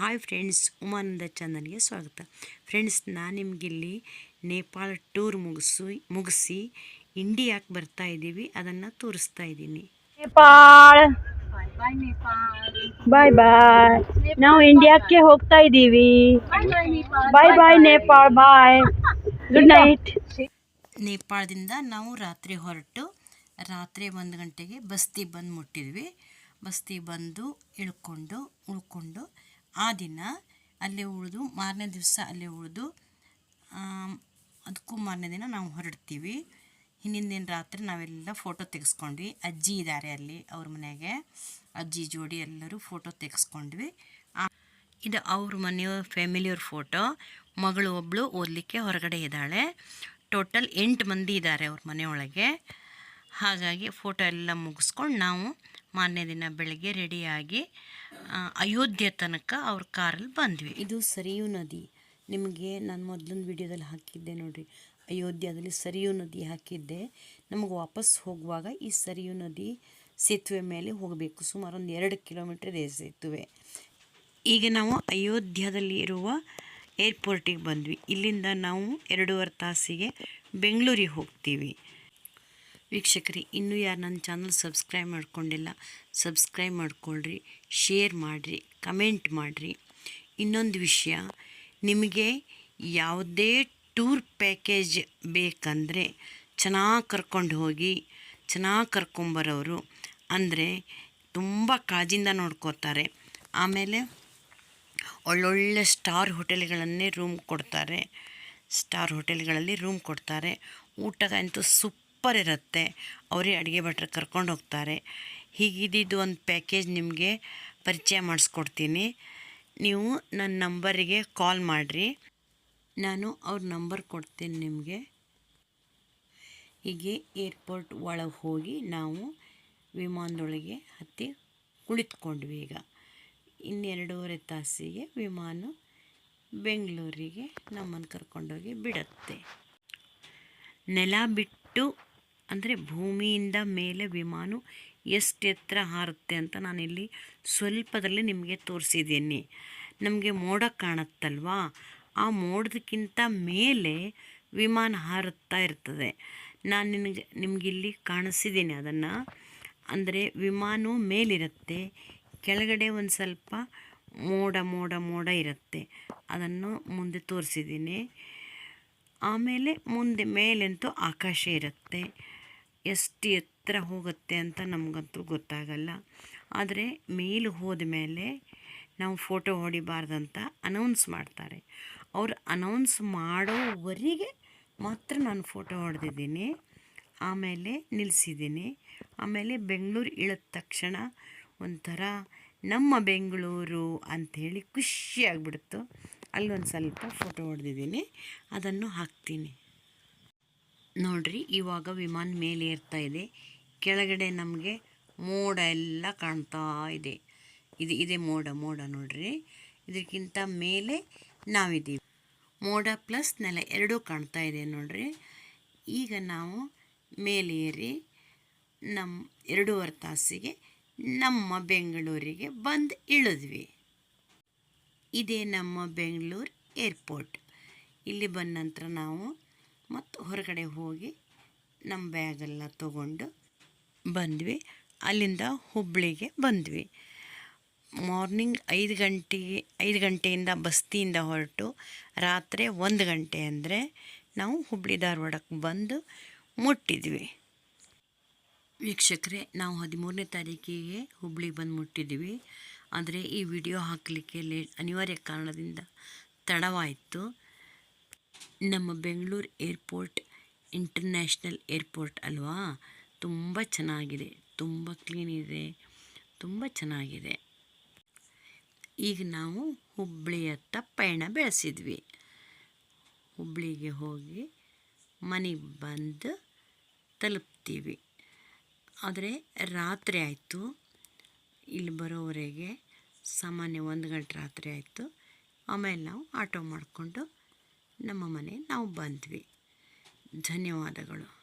Hi friends Umananda ಚಂದನ್ಗೆ ಸ್ವಾಗತ. Friends ನಾನು ನಿಮಗಿಲ್ಲಿ Nepal tour ಮುಗಿಸು ಮುಗಿಸಿ ಇಂಡಿಯಾಕ್ಕೆ ಬರ್ತಾ ಇದ್ದೀವಿ ಅದನ್ನು ತೋರಿಸ್ತಾ ಇದ್ದೀನಿ. ನೇಪಾಳ ಬಾಯ್ ಬಾಯ್ ನಾವು ಇಂಡಿಯಾಕ್ಕೆ ಹೋಗ್ತಾ ಇದ್ದೀವಿ. Bye bye Nepal bye good night ನೇಪಾಳದಿಂದ ನಾವು ರಾತ್ರಿ ಹೊರಟು ರಾತ್ರಿ ಒಂದು ಗಂಟೆಗೆ ಬಸ್ತಿ ಬಂದು ಮುಟ್ಟಿದ್ವಿ. ಬಸ್ತಿ ಬಂದು ಇಳ್ಕೊಂಡು ಉಳ್ಕೊಂಡು ಆ ದಿನ ಅಲ್ಲೇ ಉಳಿದು, ಮಾರನೇ ದಿವಸ ಅಲ್ಲೇ ಉಳಿದು ಅದಕ್ಕೂ ಮಾರನೇ ದಿನ ನಾವು ಹೊರಡ್ತೀವಿ. ಹಿಂದಿನ ದಿನ ರಾತ್ರಿ ನಾವೆಲ್ಲ ಫೋಟೋ ತೆಗೆಸ್ಕೊಂಡ್ವಿ. ಅಜ್ಜಿ ಇದ್ದಾರೆ ಅಲ್ಲಿ ಅವ್ರ ಮನೆಗೆ. ಅಜ್ಜಿ ಜೋಡಿ ಎಲ್ಲರೂ ಫೋಟೋ ತೆಗೆಸ್ಕೊಂಡ್ವಿ. ಇದು ಅವ್ರ ಮನೆಯವ್ರ ಫ್ಯಾಮಿಲಿಯವ್ರ ಫೋಟೋ ಮಗಳು ಒಬ್ಬಳು ಓದಲಿಕ್ಕೆ ಹೊರಗಡೆ ಇದ್ದಾಳೆ. ಟೋಟಲ್ ಎಂಟು ಮಂದಿ ಇದ್ದಾರೆ ಅವ್ರ ಮನೆಯೊಳಗೆ. ಹಾಗಾಗಿ ಫೋಟೋ ಎಲ್ಲ ಮುಗಿಸ್ಕೊಂಡು ನಾವು ಮಾರನೇ ದಿನ ಬೆಳಗ್ಗೆ ರೆಡಿಯಾಗಿ ಅಯೋಧ್ಯೆ ತನಕ ಅವ್ರ ಕಾರಲ್ಲಿ ಬಂದ್ವಿ. ಇದು ಸರಿಯು ನದಿ. ನಿಮಗೆ ನಾನು ಮೊದಲೊಂದು ವಿಡಿಯೋದಲ್ಲಿ ಹಾಕಿದ್ದೆ ನೋಡಿರಿ. ಅಯೋಧ್ಯದಲ್ಲಿ ಸರಿಯು ನದಿ ಹಾಕಿದ್ದೆ. ನಮಗೆ ವಾಪಸ್ ಹೋಗುವಾಗ ಈ ಸರಿಯು ನದಿ ಸೇತುವೆ ಮೇಲೆ ಹೋಗಬೇಕು. ಸುಮಾರು ಒಂದು ಎರಡು ಕಿಲೋಮೀಟರ್ ಇದೆ ಸೇತುವೆ. ಈಗ ನಾವು ಅಯೋಧ್ಯದಲ್ಲಿ ಇರುವ ಏರ್ಪೋರ್ಟಿಗೆ ಬಂದ್ವಿ. ಇಲ್ಲಿಂದ ನಾವು ಎರಡೂವರೆ ತಾಸಿಗೆ ಬೆಂಗಳೂರಿಗೆ ಹೋಗ್ತೀವಿ. ವೀಕ್ಷಕರಿ, ಇನ್ನೂ ಯಾರು ನನ್ನ ಚಾನಲ್ ಸಬ್ಸ್ಕ್ರೈಬ್ ಮಾಡ್ಕೊಂಡಿಲ್ಲ, ಸಬ್ಸ್ಕ್ರೈಬ್ ಮಾಡಿಕೊಳ್ಳ್ರಿ ಶೇರ್ ಮಾಡಿರಿ, ಕಮೆಂಟ್ ಮಾಡಿರಿ. ಇನ್ನೊಂದು ವಿಷಯ, ನಿಮಗೆ ಯಾವುದೇ ಟೂರ್ ಪ್ಯಾಕೇಜ್ ಬೇಕಂದರೆ ಚೆನ್ನಾಗಿ ಕರ್ಕೊಂಡು ಹೋಗಿ, ಚೆನ್ನಾಗಿ ಕರ್ಕೊಂಬರೋರು ಅಂದರೆ ತುಂಬ ಕಾಳಜಿಯಿಂದ ನೋಡ್ಕೋತಾರೆ. ಆಮೇಲೆ ಒಳ್ಳೊಳ್ಳೆ ಸ್ಟಾರ್ ಹೋಟೆಲ್ಗಳನ್ನೇ ರೂಮ್ ಕೊಡ್ತಾರೆ, ಸ್ಟಾರ್ ಹೋಟೆಲ್ಗಳಲ್ಲಿ ರೂಮ್ ಕೊಡ್ತಾರೆ. ಊಟ ಅಂತೂ ಸೂಪರ್ ಇರುತ್ತೆ. ಅವರೇ ಅಡುಗೆ ಭಟ್ರು ಕರ್ಕೊಂಡು ಹೋಗ್ತಾರೆ. ಹೀಗಿದ್ದು ಒಂದು ಪ್ಯಾಕೇಜ್ ನಿಮಗೆ ಪರಿಚಯ ಮಾಡಿಸ್ಕೊಡ್ತೀನಿ. ನೀವು ನನ್ನ ನಂಬರಿಗೆ ಕಾಲ್ ಮಾಡಿರಿ. ನಾನು ಅವ್ರ ನಂಬರ್ ಕೊಡ್ತೀನಿ ನಿಮಗೆ. ಹೀಗೆ ಏರ್ಪೋರ್ಟ್ ಒಳಗೆ ಹೋಗಿ ನಾವು ವಿಮಾನದೊಳಗೆ ಹತ್ತಿ ಕುಳಿತುಕೊಂಡ್ವಿ ಈಗ. ಇನ್ನೆರಡೂವರೆ ತಾಸಿಗೆ ವಿಮಾನ ಬೆಂಗಳೂರಿಗೆ ನಮ್ಮನ್ನು ಕರ್ಕೊಂಡೋಗಿ ಬಿಡುತ್ತೆ. ನೆಲ ಬಿಟ್ಟು ಅಂದರೆ ಭೂಮಿಯಿಂದ ಮೇಲೆ ವಿಮಾನ ಎಷ್ಟು ಎತ್ತರ ಹಾರುತ್ತೆ ಅಂತ ನಾನಿಲ್ಲಿ ಸ್ವಲ್ಪದಲ್ಲಿ ನಿಮಗೆ ತೋರಿಸಿದ್ದೀನಿ. ನಮಗೆ ಮೋಡ ಕಾಣುತ್ತಲ್ವಾ? ಆ ಮೋಡದಕ್ಕಿಂತ ಮೇಲೆ ವಿಮಾನ ಹಾರುತ್ತಾ ಇರ್ತದೆ. ನಾನು ನಿನಗೆ, ನಿಮಗಿಲ್ಲಿ ಕಾಣಿಸಿದ್ದೀನಿ ಅದನ್ನು. ಅಂದರೆ ವಿಮಾನ ಮೇಲಿರುತ್ತೆ, ಕೆಳಗಡೆ ಒಂದು ಸ್ವಲ್ಪ ಮೋಡ ಮೋಡ ಮೋಡ ಇರುತ್ತೆ. ಅದನ್ನು ಮುಂದೆ ತೋರಿಸಿದ್ದೀನಿ. ಆಮೇಲೆ ಮುಂದೆ ಮೇಲಂತೂ ಆಕಾಶ ಇರುತ್ತೆ. ಎಷ್ಟು ಎತ್ತರ ಹೋಗುತ್ತೆ ಅಂತ ನಮಗಂತೂ ಗೊತ್ತಾಗಲ್ಲ. ಆದರೆ ಮೇಲೆ ಹೋದ ಮೇಲೆ ನಾವು ಫೋಟೋ ಹೊಡಿಬಾರ್ದಂತ ಅನೌನ್ಸ್ ಮಾಡ್ತಾರೆ. ಅವ್ರು ಅನೌನ್ಸ್ ಮಾಡೋವರೆಗೆ ಮಾತ್ರ ನಾನು ಫೋಟೋ ಹೊಡೆದಿದ್ದೀನಿ. ಆಮೇಲೆ ನಿಲ್ಲಿಸಿದ್ದೀನಿ ಆಮೇಲೆ ಬೆಂಗಳೂರು ಇಳಿದ ತಕ್ಷಣ ಒಂಥರ ನಮ್ಮ ಬೆಂಗಳೂರು ಅಂಥೇಳಿ ಖುಷಿಯಾಗ್ಬಿಡ್ತು ಅಲ್ಲೊಂದು ಸ್ವಲ್ಪ ಫೋಟೋ ಹೊಡೆದಿದ್ದೀನಿ. ಅದನ್ನು ಹಾಕ್ತೀನಿ. ನೋಡ್ರಿ, ಇವಾಗ ವಿಮಾನ ಮೇಲೆ ಏರ್ತಾ ಇದೆ. ಕೆಳಗಡೆ ನಮಗೆ ಮೋಡ ಎಲ್ಲ ಕಾಣ್ತಾ ಇದೆ. ಇದು ಇದೆ ಮೋಡ ಮೋಡ ನೋಡ್ರಿ. ಇದಕ್ಕಿಂತ ಮೇಲೆ ನಾವಿದ್ದೀವಿ. ಮೋಡ ಪ್ಲಸ್ ನೆಲ ಎರಡೂ ಕಾಣ್ತಾ ಇದೆ ನೋಡ್ರಿ. ಈಗ ನಾವು ಮೇಲೆ ಏರಿ ನಮ್ಮ ಎರಡೂವರೆ ತಾಸಿಗೆ ನಮ್ಮ ಬೆಂಗಳೂರಿಗೆ ಬಂದು ಇಳಿದ್ವಿ. ಇದೇ ನಮ್ಮ ಬೆಂಗಳೂರು ಏರ್ಪೋರ್ಟ್. ಇಲ್ಲಿ ಬಂದ ನಂತರ ನಾವು ಮತ್ತು ಹೊರಗಡೆ ಹೋಗಿ ನಮ್ಮ ಬ್ಯಾಗೆಲ್ಲ ತಗೊಂಡು ಬಂದ್ವಿ. ಅಲ್ಲಿಂದ ಹುಬ್ಬಳ್ಳಿಗೆ ಬಂದ್ವಿ. ಮಾರ್ನಿಂಗ್ ಐದು ಗಂಟೆಗೆ, ಐದು ಗಂಟೆಯಿಂದ ಬಸ್ತಿಯಿಂದ ಹೊರಟು ರಾತ್ರಿ ಒಂದು ಗಂಟೆ ಅಂದರೆ ನಾವು ಹುಬ್ಬಳ್ಳಿ ಧಾರವಾಡಕ್ಕೆ ಬಂದು ಮುಟ್ಟಿದ್ವಿ. ವೀಕ್ಷಕರೇ, ನಾವು ಹದಿಮೂರನೇ ತಾರೀಕಿಗೆ ಹುಬ್ಳಿಗೆ ಬಂದು ಮುಟ್ಟಿದ್ವಿ. ಆದರೆ ಈ ವಿಡಿಯೋ ಹಾಕಲಿಕ್ಕೆ ಲೇಟ್, ಅನಿವಾರ್ಯ ಕಾರಣದಿಂದ ತಡವಾಯಿತು. ನಮ್ಮ ಬೆಂಗಳೂರು ಏರ್ಪೋರ್ಟ್, ಇಂಟರ್ನ್ಯಾಷನಲ್ ಏರ್ಪೋರ್ಟ್ ಅಲ್ವಾ? ತುಂಬ ಚೆನ್ನಾಗಿದೆ, ತುಂಬ ಕ್ಲೀನ್ ಇದೆ, ತುಂಬ ಚೆನ್ನಾಗಿದೆ. ಈಗ ನಾವು ಹುಬ್ಬಳ್ಳಿಯತ್ತ ಪಯಣ ಬೆಳೆಸಿದ್ವಿ. ಹುಬ್ಬಳ್ಳಿಗೆ ಹೋಗಿ ಮನೆಗೆ ಬಂದು ತಲುಪ್ತೀವಿ. ಆದರೆ ರಾತ್ರಿ ಆಯಿತು. ಇಲ್ಲಿ ಬರೋವರೆಗೆ ಸಾಮಾನ್ಯ ಒಂದು ಗಂಟೆ ರಾತ್ರಿ ಆಯಿತು. ಆಮೇಲೆ ನಾವು ಆಟೋ ಮಾಡಿಕೊಂಡು ನಮ್ಮ ಮನೆ ನಾವು ಬಂದ್ವಿ. ಧನ್ಯವಾದಗಳು.